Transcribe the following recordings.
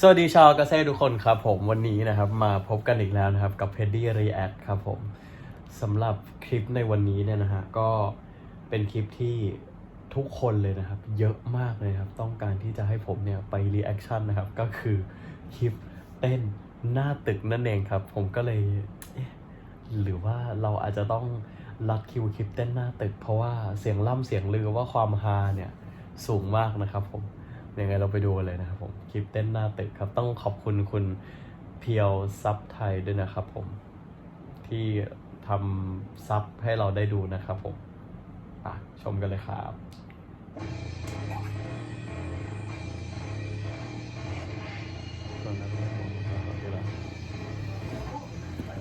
สวัสดีชาวกระเซ่ทุกคนครับผมวันนี้นะครับมาพบกันอีกแล้วนะครับกับ p e d d y React ครับผมสำหรับคลิปในวันนี้เนี่ยนะฮะก็เป็นคลิปที่ทุกคนเลยนะครับ เยอะมากเลยครับ ต้องการที่จะให้ผมเนี่ยไป reaction นะครับ ก็คือคลิปเต้นหน้าตึกนั่นเองครับ ผมก็เลยหรือว่าเราอาจจะต้องรัดคิวคลิปเต้นหน้าตึก เพราะว่าเสียงล่ำเสียงลือว่าความฮาเนี่ยสูงมากนะครับผม ยังไงเราไปดูกันเลยนะครับผมคลิปเต้นหน้าตึกครับ ต้องขอบคุณคุณเพียวซับไทยด้วยนะครับผมที่ทำซับให้เราได้ดูนะครับผมอะชมกันเลยครับ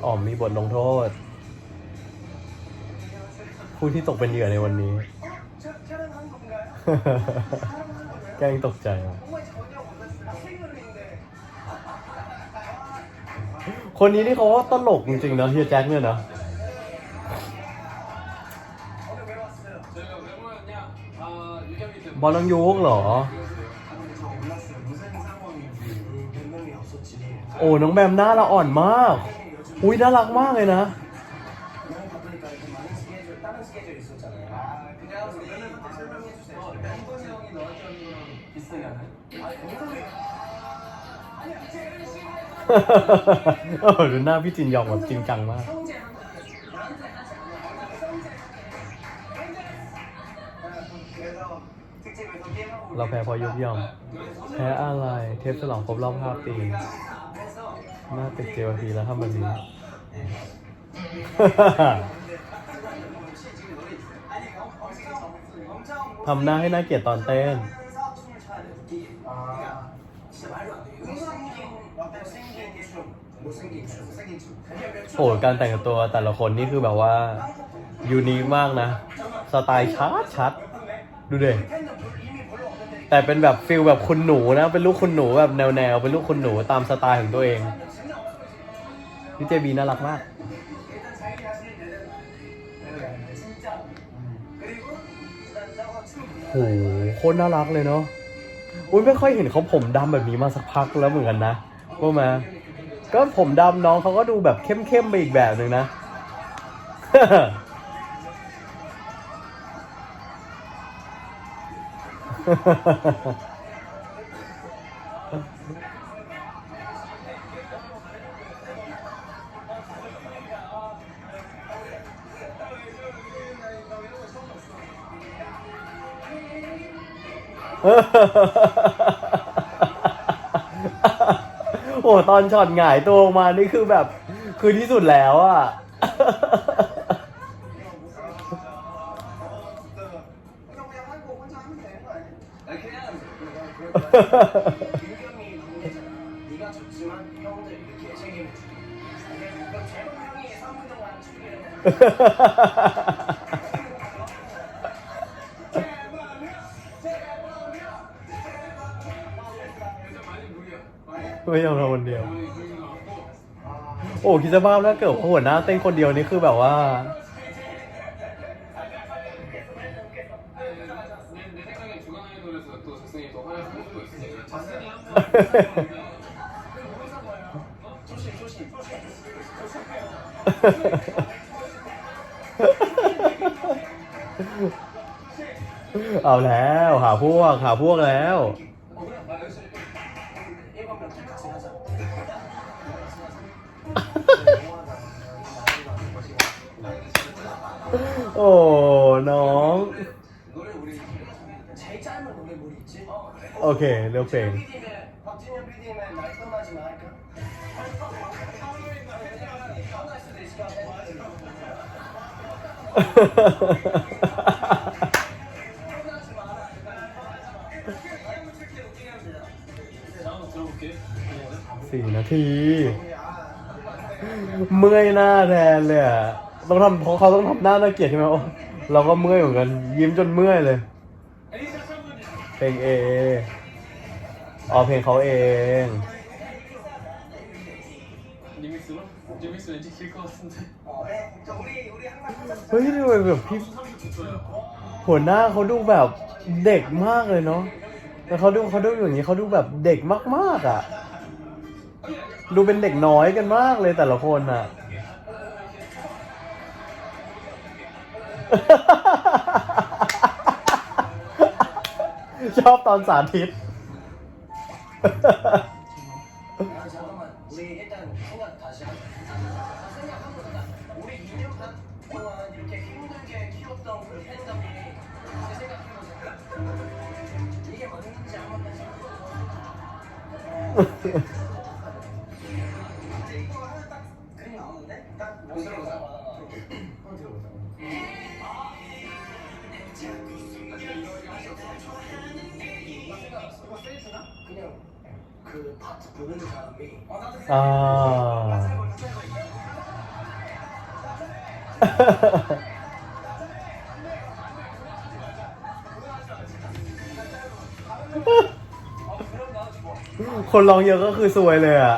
อ๋อมีบทลงโทษ ผู้ที่ตกเป็นเหยื่อในวันนี้ แกล้งตกใจว่ะคนนี้นี่เขาว่าตลกจริงๆนะเฮียแจ็คเนี่ยนะบอลลังยูงเหรอ โอ้ น้องแบมหน้าละอ่อนมาก อุ้ยน่ารักมากเลยนะ โอ้โหดูหน้าพี่จินยองแบบจริงจังมาก เราแพ้พอยุบยอม แพ้อะไร เทปสลองครบรอบ5ปีหน้าติดเจวทีแล้วครับวันี้ ทำหน้าให้หน้าเกลียดตอนเต้น โหการแต่งตัวแต่ละคนนี่คือแบบว่ายูนิคมากนะ สไตล์ชัดชัดดูเด็แต่เป็นแบบฟิลแบบคุณหนูนะ เป็นลูกคุณหนูแบบแนวแนวเป็นลูกคุณหนูตามสไตล์ของตัวเองพี่เจบีน่ารักมากโหโคตรน่ารักเลยเนาะอุ้ยไม่ค่อยเห็นเขาผมดำแบบนี้มาสักพักแล้วเหมือนกันนะว่ามา ก็ผมดำน้องเขาก็ดูแบบเข้มๆไปอีกแบบหนึ่งนะ โอ้ตอนช็อตหงายตัวออกมานี่คือแบบ คือที่สุดแล้วอะ ไม่ยอมเราคนเดียว โอ้คิดจะบ้าแล้วเกิดหัวหน้าเต้นคนเดียวนี่คือแบบว่าเอาแล้ว หาพวก หาพวกแล้ว โอ้น้อง โอเคเลือกเพลง สี่นาที เมื่อยหน้าแทนเลยต้องทำเพราะเขาต้องทำหน้าน่าเกลียดใช่ไหมโอ้เราก็เมื่อยเหมือนกัน ยิ้มจนเมื่อยเลย เพลงเออ๋อเพลงเขาเองเฮ้ยดูแบบพี่หัวหน้าเขาดูแบบเด็กมากเลยเนาะแต่เขาดูเขาดูอย่างนี้เขาดูแบบเด็กมากๆอะ ดูเป็นเด็กน้อยกันมากเลยแต่ละคนอะ ชอบตอนสาธิต 아. คนลองเยอะก็คือสวยเลยอะ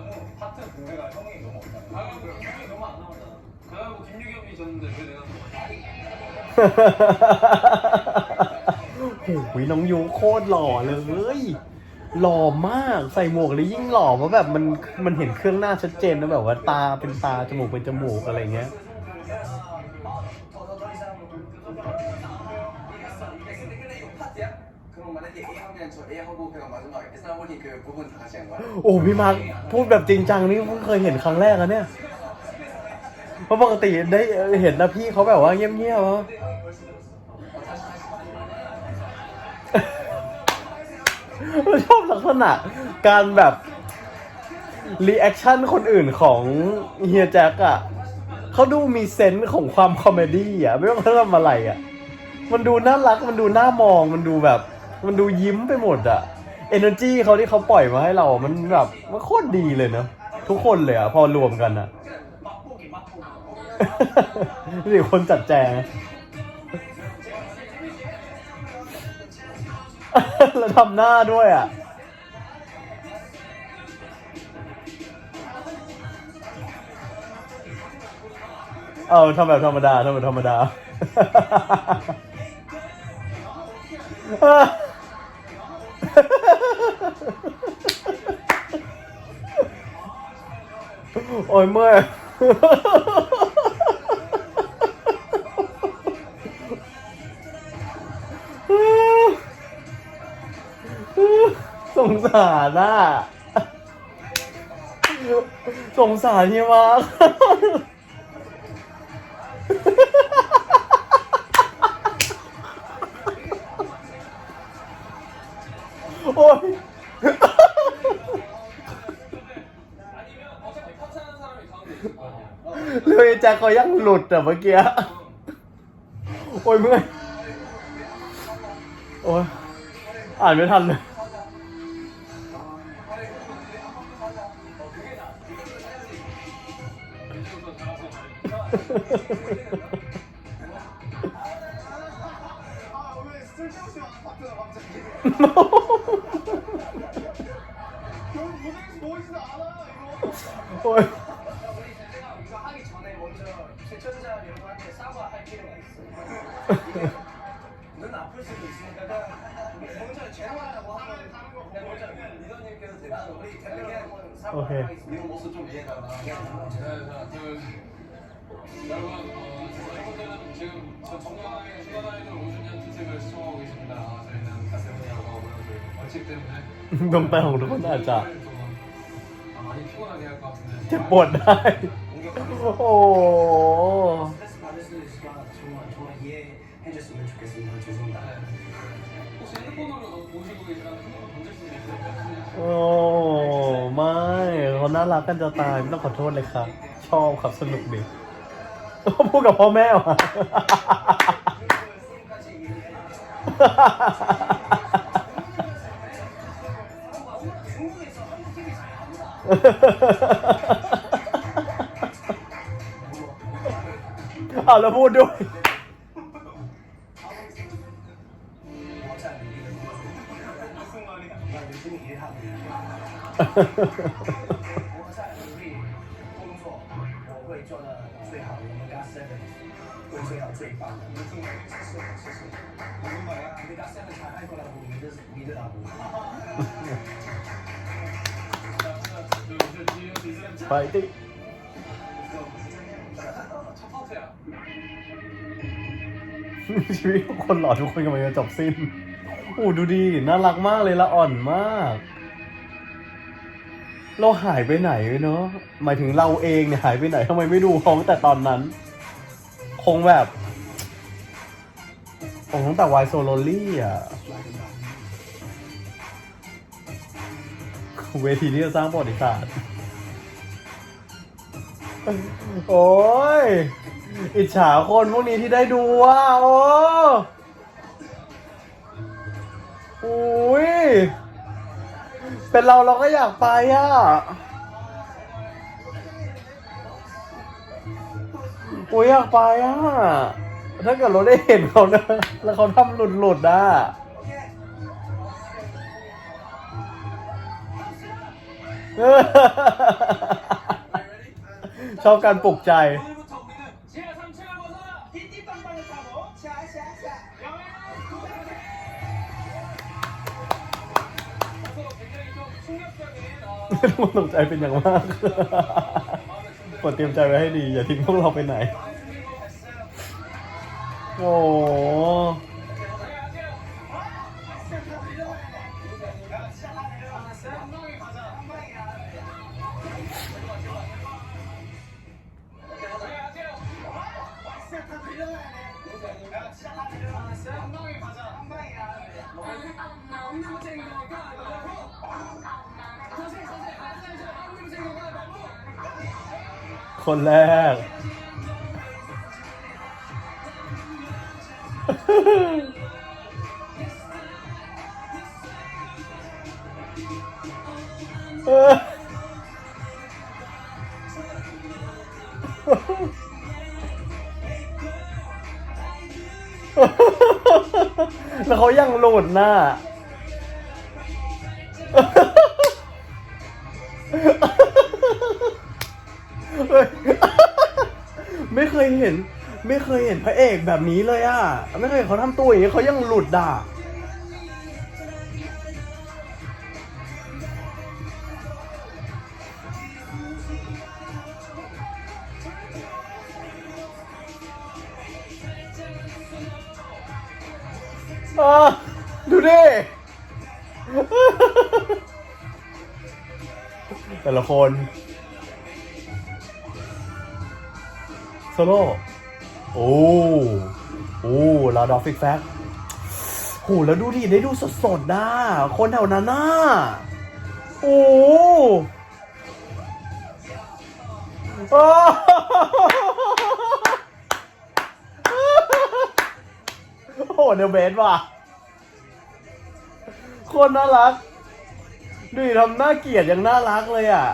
괜찮은데 야, 뭐 파트 공개가 형이 너무 없다. 아, 그럼 형이 너무 안 나오잖아. 그냥 뭐 김유겸이 졌는데 왜 내가 โอ้ยน้องยูโคตรหล่อเลย หล่อมาก ใส่หมวกแล้วยิ่งหล่อเพราะแบบมันมันเห็นเครื่องหน้าชัดเจนนะแบบว่าตาเป็นตา จมูกเป็นจมูกอะไรเงี้ย 하면 저 A 하고 그냥 마지막 S 하모니 그 부분 다 같이 한 거야? โอ้พี่มาร์คพูดแบบจริงจังนี่เพิ่งเคยเห็นครั้งแรกอะเนี่ย เพราะปกติได้เห็นนะพี่เขาแบบว่าเงียบๆวะ ชอบลักษณะการแบบรีแอคชั่นคนอื่นของเฮียแจ็คอะเขาดูมีเซนส์ของความคอมเมดี้อะไม่ว่าเขาทำอะไรอะมันดูน่ารักมันดูน่ามองมันดูแบบ มันดูยิ้มไปหมดอะเอเนอร์จีเขาที่เขาปล่อยมาให้เรา มันแบบมันโคตรดีเลยเนาะทุกคนเลยอะพอรวมกันอะนี่คนจัดแจงแล้วทำหน้าด้วยอะเอาทำแบบธรรมดาทำแบบธรรมดา โอ้ยเมื่อยสงสารน่ะสงสารเฮียมาก โอ้ย 아니면 어차피 파트하는 사람이 가운데 있을 거 아니야. เลยแจ็คเขายังหลุดอ่ะเมื่อกี้ โอ้ยเมื่อย โอ้ย อ่านไม่ทันเลย โ 시청자 여러분한테 사과할 필요가 있어 눈 아플 수도 있으니까 그냥 먼저 제안하라고 하면 그냥 먼저 리더님께서 대답 우리 대표님 사과하겠습니다 이런 모습 좀 이해가 가. 자, 자, 그 여러분, 어, 첫 번째는 지금 저 정관아이 주간 아이돌 5주년 특집을 시청하고 계십니다. 아, 저희는 가세븐이라고 하고요. 저희 벌칙 때문에 ดวงตาของทุกคนอาจจะ 아, 많이 피곤하게 할 것 같은데. เจ็บปวดได้ โอ้ 스트 โอ้ไม่เขาน่ารักกันจะตายไม่ต้องขอโทษเลยครับ ชอบครับสนุกดีพูดกับพ่อแม่อะเอาแล้วพูดด้วย ไปดิชีวิตคนหล่อทุกคนกำลังจะจบสิ้นโอ้ดูดี น่ารักมากเลยละอ่อนมาก เราหายไปไหนเนาะหมายถึงเราเองเนี่ยหายไปไหนทำไมไม่ดูเขาตั้งแต่ตอนนั้น คงแบบคงตั้งแต่วายโซโลลี่อะเวทีที่จะสร้างประวัติศาสตร์โอ้ย อิจฉาคนพวกนี้ที่ได้ดูว่าโอ้โอ้ย เป็นเราเราก็อยากไปอะโอ้ยอยากไปอะ ถ้าเกิดเราได้เห็นเขานะ แล้วเขาทำหลุดหลุดๆอะชอบการปลุกใจ มันตกใจเป็นอย่างมากกดเตรียมใจไว้ให้ดี อย่าทิ้งพวกเราไปไหน โอ้ คนแรก เออแล้วเขายังโหลดหน้า ยเห็น ไม่เคยเห็นพระเอกแบบนี้เลยอะ ไม่เคยเห็นเขาทำตัวอย่างนี้เขายังหลุดด่าอะดูดิแต่ละคน โซโล่โอ้โอ้ลาดอฟิกแฟกโหแล้วดูดิได้ดูสดๆนะคนแถวนั้นน่ะโอ้โอ้โหเดอะเบสว่ะคนน่ารักดูทำหน้าเกลียดยังน่ารักเลยอะ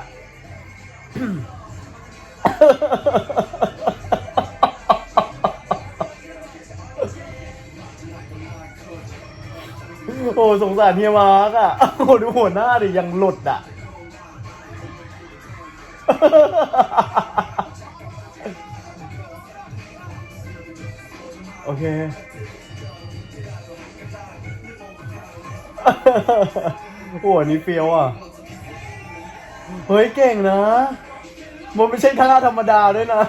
โอ้สงสารเฮียมาร์กอะโอ้ดูหัวหน้าดิยังหลุดอะ โอเค โอ้อันนี้เฟี้ยวอะ เฮ้ยเก่งนะ มันไม่ใช่ท่าธรรมดาด้วยนะ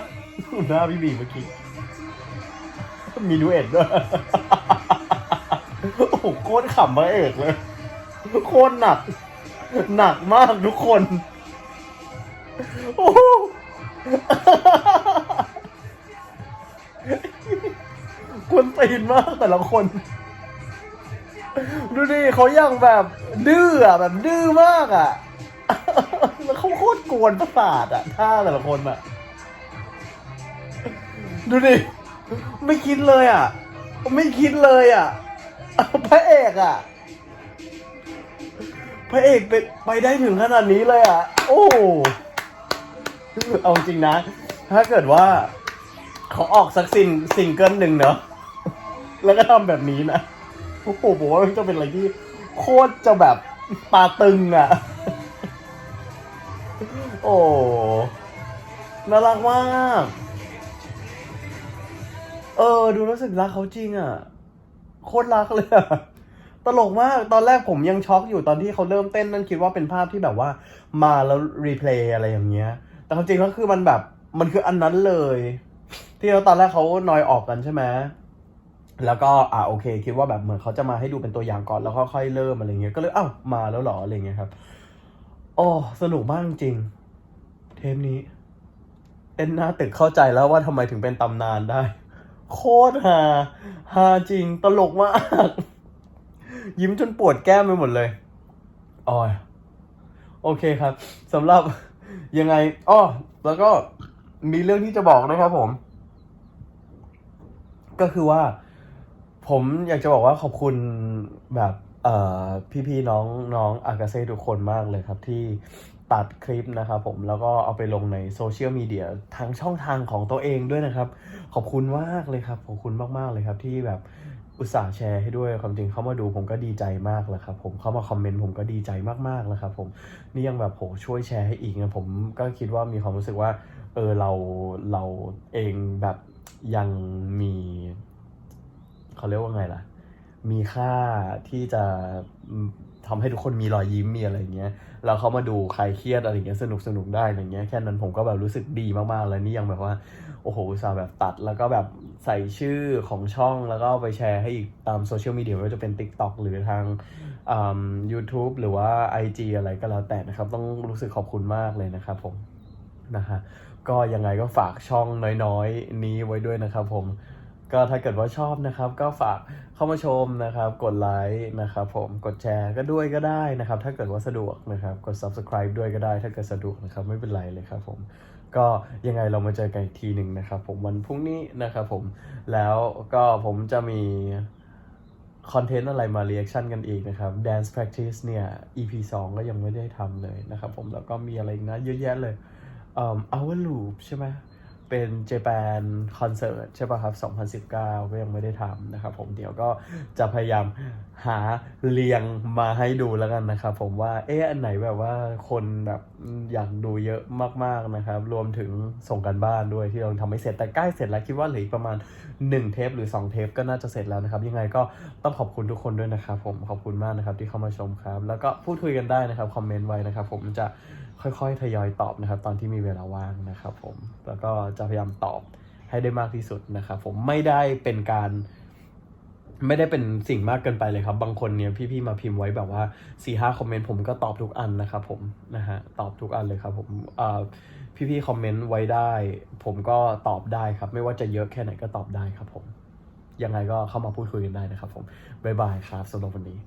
หน้าพี่บีเมื่อกี้ มีดูเอ็ดด้วย โอ้โคตรขำพระเอกเลยโคตรหนัก หนักมากทุกคนโอ้โหคนตีนมากแต่ละคน ดูดิเขายังแบบดื้ออะแบบดื้อมากอะแล้วเขาโคตรกวนประสาทอะท่าแต่ละคนอะดูดิ ไม่คิดเลยอะไม่คิดเลยอะ พระเอกอะพระเอกไปไปได้ถึงขนาดนี้เลยอะโอ้ เอาจริงนะ ถ้าเกิดว่า เขาออกสักซิงซิงเกิลหนึ่งเนาะ แล้วก็ทำแบบนี้นะ โอ้โหผมว่ามันจะเป็นอะไรที่ โคตรจะแบบตาตึงอะโอ้ น่ารักมาก เออ ดูรู้สึกรักเขาจริงอะ โคตรรักเลยอะตลกมาก ตอนแรกผมยังช็อกอยู่ตอนที่เขาเริ่มเต้นนั่นคิดว่าเป็นภาพที่แบบว่า มาแล้วรีเพลย์อะไรอย่างเงี้ย แต่ความจริงแล้วคือมันแบบมันคืออันนั้นเลย ที่เราตอนแรกเขานอยออกกันใช่ไหมแล้วก็อ่าโอเค คิดว่าแบบเหมือนเขาจะมาให้ดูเป็นตัวอย่างก่อนแล้วค่อยๆเริ่มอะไรเงี้ยก็เลยอ้าวมาแล้วหรออะไรเงี้ยครับโอ้สนุกมากจริง เทปนี้เต้นหน้าตึกเข้าใจแล้วว่าทำไมถึงเป็นตำนานได้ โคตรฮาฮาจริงตลกมาก ยิ้มจนปวดแก้มไปหมดเลยอ๋อยโอเคครับสำหรับยังไงอ้อแล้วก็มีเรื่องที่จะบอกนะครับผม ก็คือว่า ผมอยากจะบอกว่าขอบคุณแบบ เอ่อพี่ๆน้องน้องอากาเซ่ทุกคนมากเลยครับที่ ตัดคลิปนะครับผมแล้วก็เอาไปลงในโซเชียลมีเดียทางช่องทางของตัวเองด้วยนะครับ ขอบคุณมากเลยครับขอบคุณมากๆเลยครับที่แบบอุตส่าห์แชร์ให้ด้วยความจริงเข้ามาดูผมก็ดีใจมากแล้วครับผมเข้ามาคอมเมนต์ผมก็ดีใจมากๆแล้วครับผมนี่ยังแบบโหช่วยแชร์ให้อีกนะผมก็คิดว่ามีความรู้สึกว่าเออเราเราเองแบบยังมีเขาเรียกว่าไงล่ะ มีค่าที่จะอืมทำให้ทุกคนมีรอยยิ้มมีอะไรอย่างเงี้ย แล้วเขามาดูใครเครียดอะไรเงี้ยสนุกสนุกได้อะไรเงี้ยแค่นั้นผมก็แบบรู้สึกดีมากๆเลยนี่ยังแบบว่าโอ้โหอุตส่าห์แบบตัด แล้วก็แบบใส่ชื่อของช่องแล้วก็ไปแชร์ให้อีกตามโซเชียลมีเดียว่าจะเป็น TikTok หรือทางอืม YouTube หรือว่า IG อะไรก็แล้วแต่นะครับ ต้องรู้สึกขอบคุณมากเลยนะครับผมนะฮะก็ยังไงก็ฝากช่องน้อยๆ นี้ไว้ด้วยนะครับผม ก็ถ้าเกิดว่าชอบนะครับ ก็ฝากเข้ามาชมนะครับ กดไลค์นะครับผมกดแชร์ก็ด้วยก็ได้นะครับ ถ้าเกิดว่าสะดวกนะครับ กด subscribe ด้วยก็ได้ ถ้าเกิดสะดวกนะครับไม่เป็นไรเลยครับผมก็ยังไงเรามาเจอกันอีกทีหนึ่งนะครับ ผมวันพรุ่งนี้นะครับผมแล้วก็ผมจะมีคอนเทนต์อะไรมา reaction กันอีกนะครับ dance practice เนี่ย EP 2 ก็ยังไม่ได้ทำเลยนะครับผมแล้วก็มีอะไรนะเยอะแยะเลยเอ่อ Our Loop ใช่ไหม เป็น Japan Concert ใช่ป่ะครับ 2019 ก็ยังไม่ได้ทำนะครับผมเดี๋ยวก็จะพยายามหาเรียงมาให้ดูแล้วกันนะครับผมว่าเอ๊ะอันไหนแบบว่าคนแบบอยากดูเยอะมากๆนะครับ รวมถึงส่งกันบ้านด้วยที่เราทำไม่เสร็จแต่ใกล้เสร็จแล้วคิดว่าเหลืออีกประมาณ 1 เทปหรือ 2 เทปก็น่าจะเสร็จแล้วนะครับ ยังไงก็ต้องขอบคุณทุกคนด้วยนะครับผมขอบคุณมากนะครับที่เข้ามาชมครับ แล้วก็พูดคุยกันได้นะครับคอมเมนต์ไว้นะครับผมจะ ค่อยๆ ทยอยตอบนะครับ ตอนที่มีเวลาว่างนะครับผมแล้วก็จะพยายามตอบให้ได้มากที่สุดนะครับผมไม่ได้เป็นการ ไม่ได้เป็นสิ่งมากเกินไปเลยครับ บางคนเนี่ยพี่ๆมาพิมพ์ไว้แบบว่า4ี่ห้าคอมเมนต์ผมก็ตอบทุกอันนะครับผมนะฮะตอบทุกอันเลยครับผมอ่าพี่ๆคอมเมนต์ไว้ได้ ผมก็ตอบได้ครับ ไม่ว่าจะเยอะแค่ไหนก็ตอบได้ครับผมยังไงก็เข้ามาพูดคุยกันได้นะครับผมบ๊ายบายครับสำหรับวันนี้